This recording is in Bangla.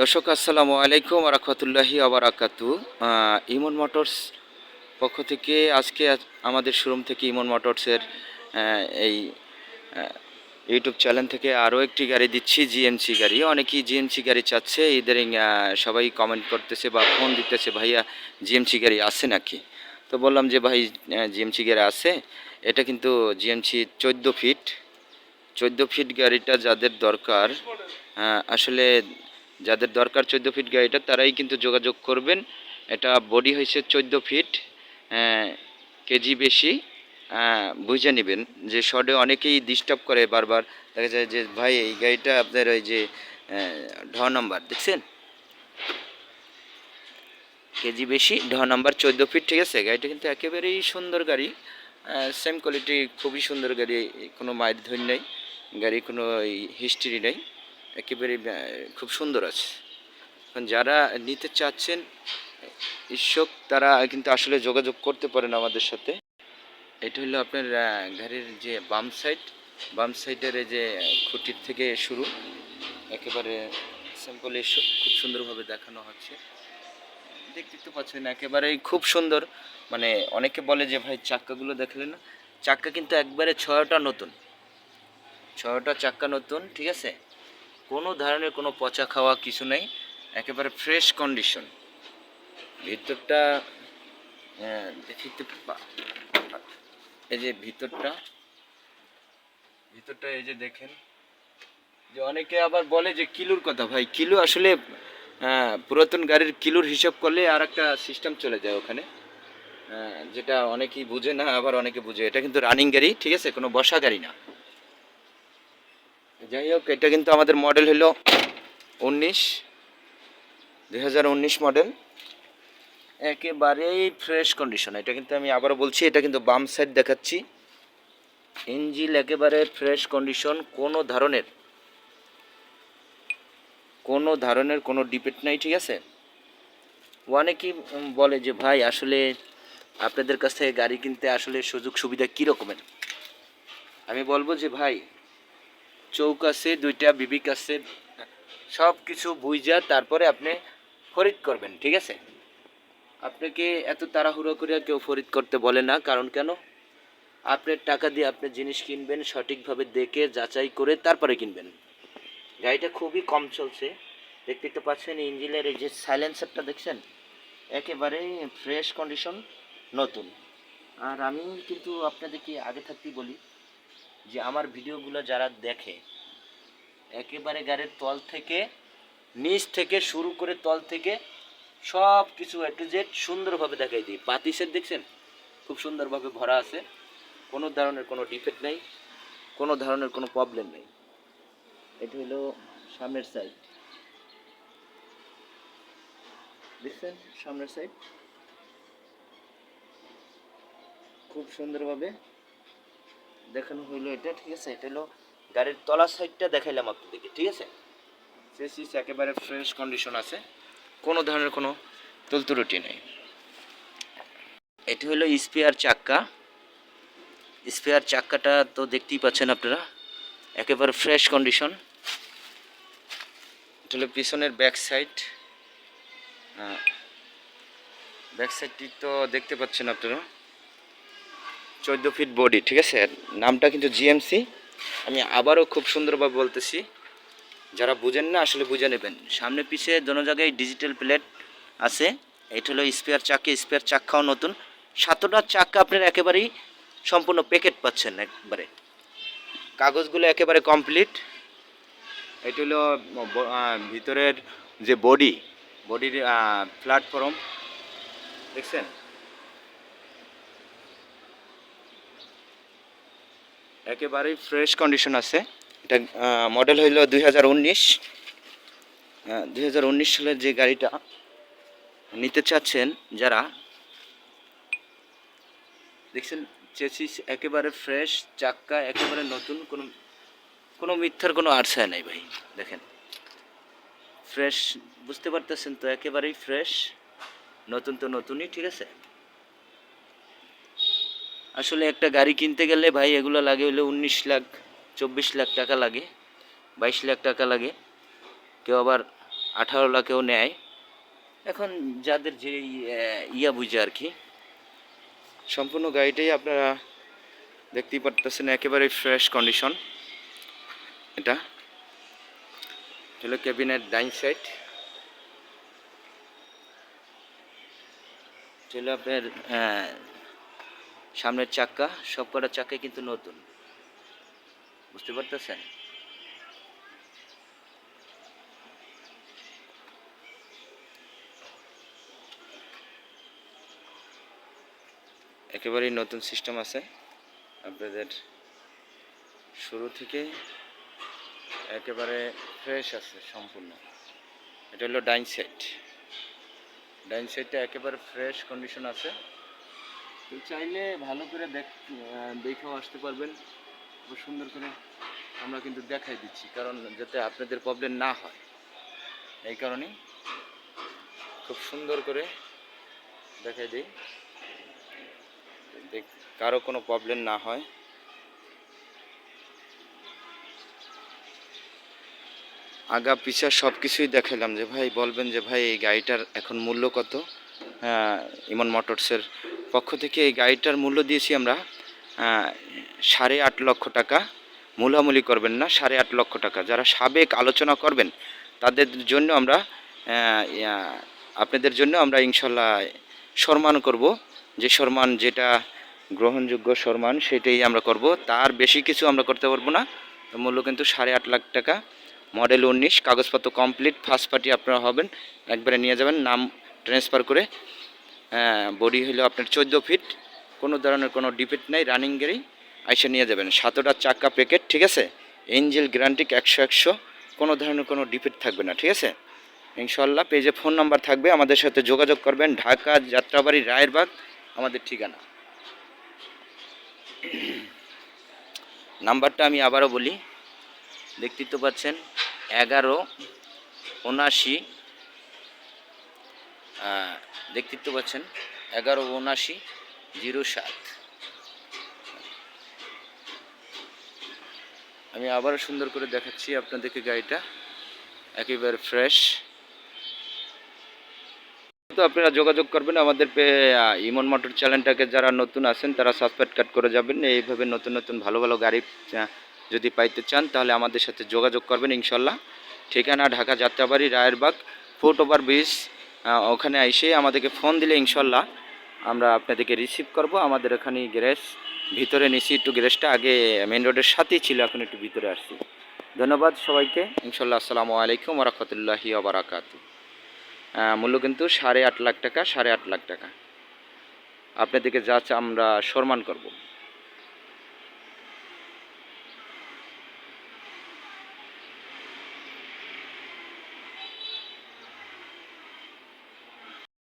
দর্শক, আসসালামু আলাইকুম রহমতুল্লাহি আবরাকাতু ইমন মোটরস পক্ষ থেকে আজকে আমাদের শোরুম থেকে ইমন মোটরসের এই ইউটিউব চ্যানেল থেকে আরও একটি গাড়ি দিচ্ছি, জিএমসি গাড়ি। অনেকেই জিএমসি গাড়ি চাচ্ছে ইদারিং সবাই কমেন্ট করতেছে বা ফোন দিতেছে, ভাইয়া, জিএমসি গাড়ি আছে নাকি? তো বললাম যে, ভাই জিএমসি গাড়ি আছে। এটা কিন্তু জিএমসি চোদ্দ ফিট। চোদ্দ ফিট গাড়িটা যাদের দরকার আসলে যাদের দরকার চোদ্দ ফিট গাড়িটা, তারাই কিন্তু যোগাযোগ করবেন। এটা বডি হয়েছে চোদ্দ ফিট কেজি বেশি। বুঝে নেবেন যে শর্টে অনেকেই ডিস্টার্ব করে বারবার। দেখা যায় যে, ভাই, এই গাড়িটা আপনার ওই যে ঢ নম্বর দেখছেন? কেজি বেশি, ঢ নাম্বার চোদ্দ ফিট, ঠিক আছে? গাড়িটা কিন্তু একেবারেই সুন্দর গাড়ি। সেম কোয়ালিটি খুবই সুন্দর গাড়ি, কোনো মায়ের ধৈর্য নেই। গাড়ি কোনো হিস্ট্রি নেই। একেবারে খুব সুন্দর আছে। যারা নিতে চাচ্ছেন ইচ্ছুক তারা কিন্তু আসলে যোগাযোগ করতে পারেন আমাদের সাথে। এটা হলো আপনার গাড়ির যে বাম সাইড বাম সাইডের যে খুঁটির থেকে শুরু। একেবারে সিম্পলি খুব সুন্দরভাবে দেখানো হচ্ছে। দেখতে তো পাচ্ছেন, একেবারেই খুব সুন্দর। মানে অনেকে বলে যে, ভাই, চাক্কাগুলো দেখলে না? চাক্কা কিন্তু একবারে ছয়টা নতুন। ছয়টা চাক্কা নতুন, ঠিক আছে? কোনো ধরনের কোনো পচা খাওয়া কিছু নেই একেবারে ফ্রেশ কন্ডিশন ভিতরটা দেখি এই যে ভিতরটা ভিতরটা এই যে দেখেন যে অনেকে আবার বলে যে কিলোর কথা ভাই কিলো আসলে আহ, পুরাতন গাড়ির কিলোর হিসাব করলে আর একটা সিস্টেম চলে যায় ওখানে। আহ, যেটা অনেকেই বুঝে না আবার অনেকে বুঝে। এটা কিন্তু রানিং গাড়ি ঠিক আছে? কোনো বসা গাড়ি না। যাই হোক এটা কিন্তু আমাদের মডেল হলো উনিশ, দুই মডেল একেবারেই ফ্রেশ কন্ডিশন এটা কিন্তু আমি আবারও বলছি, এটা কিন্তু বাম সাইড দেখাচ্ছি। ইঞ্জিল একেবারে ফ্রেশ কন্ডিশন কোনো ধরনের কোনো ধরনের কোনো ডিপেট নাই, ঠিক আছে? অনেকেই বলে যে, ভাই, আসলে আপনাদের কাছ থেকে গাড়ি কিনতে আসলে সুযোগ সুবিধা কী রকমের আমি বলব যে, ভাই চৌক আছে, দুইটা বিবিক আছে সব কিছু বুঝা তারপরে আপনি ফরিদ করবেন, ঠিক আছে? আপনাকে এত তাড়াহুড়ো করে কেউ ফরিদ করতে বলে না, কারণ কেন? আপনার টাকা দিয়ে আপনি জিনিস কিনবেন, সঠিকভাবে দেখে, যাচাই করে তারপরে কিনবেন। গাড়িটা খুবই কম চলছে। দেখতে তো পাচ্ছেন, ইঞ্জিনের এই যে সাইলেন্সারটা দেখছেন, একেবারে ফ্রেশ কন্ডিশন, নতুন। আর আমি কিন্তু আপনাদেরকে আগে থাকতেই বলি যে আমার ভিডিওগুলো যারা দেখে, একেবারে গাড়ির তল থেকে, নিচ থেকে শুরু করে তল থেকে সব কিছু এ টু জেড সুন্দরভাবে দেখাই দিই। পাতি সেট দেখছেন? খুব সুন্দরভাবে ভরা আছে। কোনো ধরনের কোনো ডিফেক্ট নেই, কোনো ধরনের কোনো প্রবলেম নেই। এটি হলো সামনের সাইড দেখছেন? সামনের সাইড খুব সুন্দরভাবে দেখানো হইল এটা ঠিক আছে? এটা হলো গাড়ির তলার সাইডটা দেখাইলাম আপনাদেরকে ঠিক আছে? চেসিস একেবারে ফ্রেশ কন্ডিশন আছে। কোনো ধরনের কোনো তুলতুরুটি নেই। এটি হলো স্পেয়ার চাক্কা। স্পেয়ার চাক্কাটা তো দেখতেই পাচ্ছেন আপনারা। একেবারে ফ্রেশ কন্ডিশন এটা হলো পিছনের ব্যাক সাইড ব্যাক সাইডটি তো দেখতে পাচ্ছেন আপনারা। চোদ্দ ফিট বডি ঠিক আছে? নামটা কিন্তু জিএমসি আমি আবারও খুব সুন্দরভাবে বলতেছি, যারা বুঝেন না, আসলে বুঝে নেবেন। সামনে পিছে দোনো জায়গায় ডিজিটাল প্লেট আছে। এটা হলো স্পেয়ার চাকা স্পেয়ার চাক্কাও নতুন। সাতটা চাক্কা আপনার একেবারেই সম্পূর্ণ প্যাকেট পাচ্ছেন একবারে। কাগজগুলো একেবারে কমপ্লিট এটা হলো ভিতরের যে বডি বডির প্ল্যাটফর্ম দেখছেন? একেবারেই ফ্রেশ কন্ডিশন আছে। এটা মডেল হইল দুই হাজার উনিশ। দুই হাজার উনিশ সালের যে গাড়িটা নিতে চাচ্ছেন যারা, দেখছেন, চেসিস একেবারে ফ্রেশ চাক্কা, একেবারে নতুন, কোনো কোনো মিথ্যার কোনো আর্সায় নাই ভাই, দেখেন। ফ্রেশ বুঝতে পারতেছেন তো, একেবারেই ফ্রেশ নতুন তো নতুনই, ঠিক আছে? আসলে একটা গাড়ি কিনতে গেলে ভাই এগুলো লাগে হলো উনিশ লাখ, চব্বিশ লাখ টাকা লাগে, বাইশ লাখ টাকা লাগে। কেউ আবার আঠারো লাখেও নেয়। এখন যাদের যে ইয়া বুঝে আর কি। সম্পূর্ণ গাড়িটাই আপনারা দেখতেই পারতেছেন, একেবারে ফ্রেশ কন্ডিশন এটা হলো কেবিনের ডাইন সাইড। হলো আপনার সামনের চাক্কা সব কটা চাক্কাই কিন্তু নতুন। বুঝতে পারতেছেন? একেবারেই নতুন সিস্টেম আছে। আপনাদের শুরু থেকে একেবারে ফ্রেশ আছে, সম্পূর্ণ। এটা হলো ডাইন সাইড ডাইন সাইডটা একেবারে ফ্রেশ কন্ডিশন আছে। তো চাইলে ভালো করে দেখ দেখেও আসতে পারবেন। খুব সুন্দর করে আমরা কিন্তু দেখাই দিচ্ছি কারণ যাতে আপনাদের প্রবলেম না হয়। এই কারণেই খুব সুন্দর করে দেখাই দিই। দেখ কারও কোনো প্রবলেম না হয়। আগা পিছা সব কিছুই দেখালাম যে ভাই বলবেন যে ভাই এই গাড়িটার এখন মূল্য কত? হ্যাঁ, ইমন মোটরসের পক্ষ থেকে এই গাড়িটার মূল্য দিয়েছি আমরা সাড়ে আট লক্ষ টাকা। মূলামূলি করবেন না, সাড়ে আট লক্ষ টাকা। যারা সাবেক আলোচনা করবেন, তাদের জন্য আমরা আপনাদের জন্য আমরা ইনশাল্লাহ সম্মান করব। যে সম্মান, যেটা গ্রহণযোগ্য সম্মান, সেটাই আমরা করব। তার বেশি কিছু আমরা করতে পারব না। মূল্য কিন্তু সাড়ে আট লাখ টাকা। মডেল উনিশ, কাগজপত্র কমপ্লিট, ফার্স্ট পার্টি আপনারা হবেন। একবারে নিয়ে যাবেন, নাম ট্রান্সফার করে বডি হলো আপনার চোদ্দ ফিট কোনো ধরনের কোনো ডিফেক্ট নেই রানিং গাড়ি আইসা নিয়ে যাবেন। সাতটা চাক্কা প্যাকেট ঠিক আছে? এঞ্জেল গ্যারান্টিক একশো একশো, কোনো ধরনের কোনো ডিফেক্ট থাকবে না, ঠিক আছে? ইনশাল্লাহ পেজে ফোন নাম্বার থাকবে, আমাদের সাথে যোগাযোগ করবেন। ঢাকা, যাত্রাবাড়ি, রায়েরবাগ, আমাদের ঠিকানা। নাম্বারটা আমি আবারও বলি। দেখতেই তো পাচ্ছেন, এগারো, উনাশি দেখতেই তো পাচ্ছেন এগারো উনাশি জিরো সাত। আমি আবারও সুন্দর করে দেখাচ্ছি আপনাদেরকে গাড়িটা, একেবারে ফ্রেশ তো আপনারা যোগাযোগ করবেন আমাদের ইমন মোটর চ্যানেলটাকে, যারা নতুন আছেন তারা সাবস্ক্রাইব কাট করে যাবেন। এইভাবে নতুন নতুন ভালো ভালো গাড়ি যদি পাইতে চান তাহলে আমাদের সাথে যোগাযোগ করবেন ইনশাল্লাহ। ঠিকানা Dhaka Jatrabari, Rayerbag foot over bridge ওখানে এসে আমাদেরকে ফোন দিলে ইনশাল্লাহ আমরা আপনাদেরকে রিসিভ করব। আমাদের এখানে গ্যারেজ ভিতরে নিছি একটু গ্যারেজটা আগে মেন রোডের সাথেই ছিল এখন একটু ভিতরে আসছি। ধন্যবাদ সবাইকে। ইনশাল্লাহ আসসালামু আলাইকুম রহমতুল্লাহি ওবরাকাতু আহ, মূল্য কিন্তু সাড়ে আট লাখ টাকা সাড়ে আট লাখ টাকা। আপনাদেরকে যা আমরা সম্মান করব।